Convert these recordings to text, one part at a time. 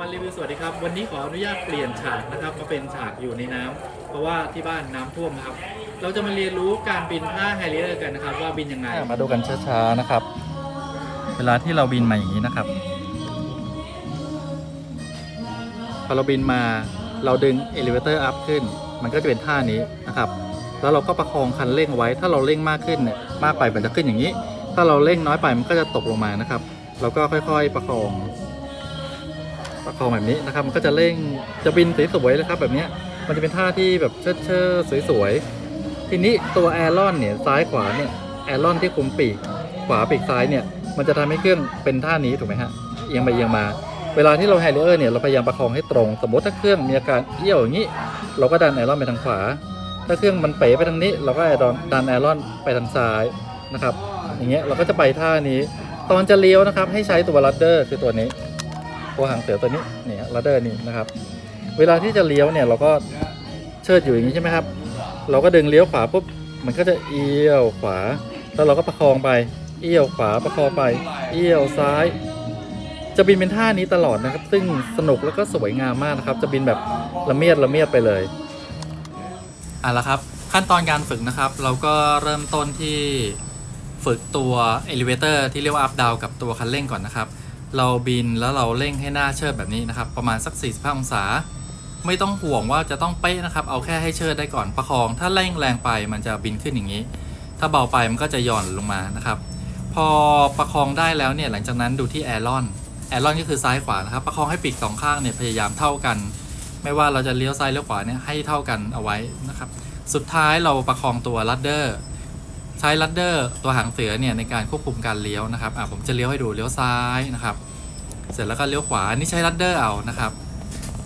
วันรีวิวสวัสดีครับ วันนี้ขออนุญาตเปลี่ยนฉากนะครับมาเป็นฉากอยู่ในน้ำเพราะว่าที่บ้านน้ำท่วมนะครับ เราจะมาเรียนรู้การบินท่าไฮเลียร์กันนะครับ ว่าบินยังไงมาดูกันช้าๆนะครับ เวลาที่เราบินมาอย่างนี้นะครับพอเราบินมาเราดึงเอลิเวเตอร์อัพขึ้น มันก็จะเป็นท่านี้นะครับ แล้วเราก็ประคองคันเร่งไว้ ถ้าเราเร่งมากขึ้นเนี่ยมากไปมันจะขึ้นอย่างนี้ ถ้าเราเร่งน้อยไปมันก็จะตกลงมานะครับ เราก็ค่อยๆประคอง ประคองแบบนี้นะครับ มันก็จะเร่งจะบินสวยๆเลยครับแบบนี้มันจะเป็นท่าที่แบบเชิดเชิดสวยๆทีนี้ตัวแอรอนเนี่ยซ้ายขวาเนี่ยแอรอนที่คุมปีกขวาปีกซ้ายเนี่ยมันจะทำให้เครื่องเป็นท่านี้ถูกไหมฮะเอียงไปเอียงมาเวลาที่เราแฮร์เออร์เนี่ยเราพยายามประคองให้ตรง สมมติถ้าเครื่องมีอาการเอี้ยวอย่างนี้ เราก็ดันแอรอนไปทางขวา ถ้าเครื่องมันเป๋ไปทางนี้ เราก็ดันแอรอนไปทางซ้ายนะครับอย่างเงี้ยเราก็จะไปท่านี้ ตอนจะเลี้ยวนะครับให้ใช้ตัวลัดเดอร์คือตัวนี้ ตัวหางเสือตัวนี้เนี่ยลัดเดอร์นี่นะครับ เวลาที่จะเลี้ยวเนี่ยเราก็เชิดอยู่อย่างนี้ใช่ไหมครับ เราก็ดึงเลี้ยวขวาปุ๊บมันก็จะเอี้ยวขวา แล้วเราก็ประคองไป เอี้ยวขวาประคองไป เอี้ยวซ้าย จะบินเป็นท่านี้ตลอดนะครับ ซึ่งสนุกแล้วก็สวยงามมากนะครับ จะบินแบบละเมียดละเมียดไปเลยอะละครับ ขั้นตอนการฝึกนะครับ เราก็เริ่มต้นที่ฝึกตัว elevator ที่เรียกว่า up down กับตัวคันเร่งก่อนนะครับ เราบินแล้วเราเร่งให้หน้าเชิดแบบนี้นะครับ ประมาณสัก 45 องศา ไม่ต้องห่วงว่าจะต้องเป๊ะนะครับ เอาแค่ให้เชิดได้ก่อนประคอง ถ้าเร่งแรงไปมันจะบินขึ้นอย่างนี้ ถ้าเบาไปมันก็จะหย่อนลงมานะครับ พอประคองได้แล้วเนี่ยหลังจากนั้นดูที่แอรอนแอรอนก็คือซ้ายขวานะครับ ประคองให้ปีกสองข้างเนี่ยพยายามเท่ากัน ไม่ว่าเราจะเลี้ยวซ้ายเลี้ยวขวาเนี่ยให้เท่ากันเอาไว้นะครับ สุดท้ายเราประคองตัวลัดเดอร์ ใช้ลัดเดอร์ตัวหางเสือเนี่ยในการควบคุมการเลี้ยวนะครับอะผมจะเลี้ยวให้ดูเลี้ยวซ้ายนะครับ เสร็จแล้วก็เลี้ยวขวาอันนี่ใช้ลัดเดอร์เอานะครับ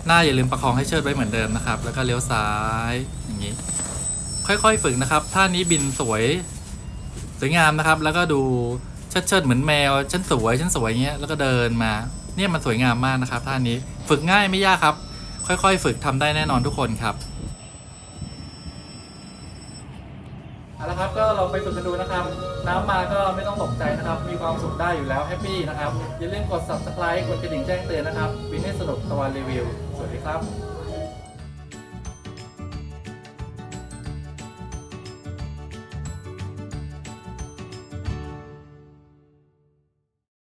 หน้าอย่าลืมประคองให้เชิดไว้เหมือนเดิมนะครับ แล้วก็เลี้ยวซ้ายอย่างนี้ ค่อยๆฝึกนะครับท่านี้บินสวยสวยงามนะครับ แล้วก็ดูเชิดเชิดๆเหมือนแมวฉันสวยฉันสวยเงี้ยแล้วก็เดินมา เนี่ยมันสวยงามมากนะครับท่านี้ฝึกง่ายไม่ยากครับ ค่อยๆ ฝึกทำได้แน่นอนทุกคนครับ เอาละครับก็เราไปฝึกกันดูนะครับ น้ำมาก็ไม่ต้องตกใจนะครับ มีความสุขได้อยู่แล้วแฮปปี้นะครับอย่าลืมกด subscribe กดกระดิ่งแจ้งเตือนนะครับวินให้สนุกตะวันรีวิว สวัสดีครับ